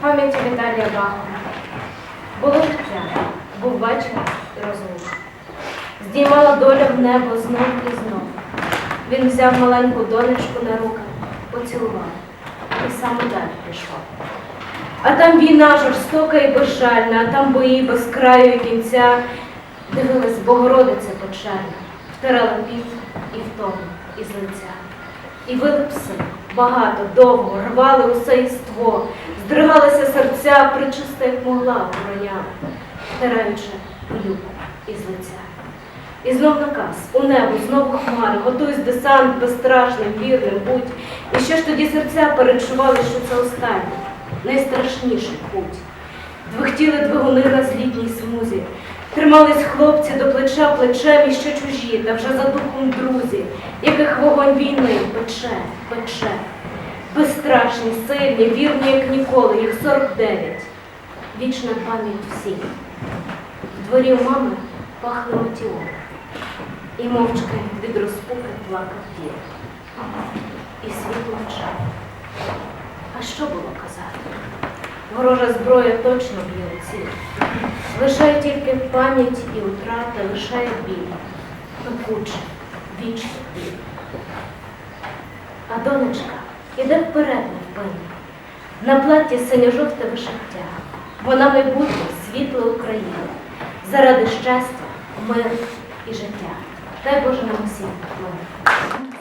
пам'яті Віталія Бахова. Було життя, був вечір і розлука. Здіймала доля в небо знов і знов. Він взяв маленьку донечку на руки, поцілував і сам далі пішов. А там війна жорстока і безжальна, а там бої без краю і кінця. Дивилась Богородиця печальна, втирала піт і втому із лиця. І вили пси багато, довго, рвали усе єство, здригалися серця, причиста, як могла вороня, втираючи пилюку із лиця. І знов наказ у небо, знову хмари, готуйсь десант безстрашним, вірним будь. І ще ж тоді серця перечували, що це останній, найстрашніший путь. Двихтіли двигуни на злітній смузі, тримались хлопці до плеча плечем і ще чужі, та вже за духом друзі, яких вогонь війни пече, пече. Безстрашні, сильні, вірні, як ніколи, їх 49. Вічна пам'ять всім. В дворі у мами пахло метіом. І мовчки від розпуки плакав дід. І світло вчав. А що було казати? Ворожа зброя точно б'є у ціль. Лишає тільки пам'ять і утрата, лишає біль. Пекуче, вічний біль. А донечка іде вперед на невпинно. На платі синьо-жовте вишиття. Вона майбутнє світло України. Заради щастя, миру і життя. Дай Боже нам усім мир.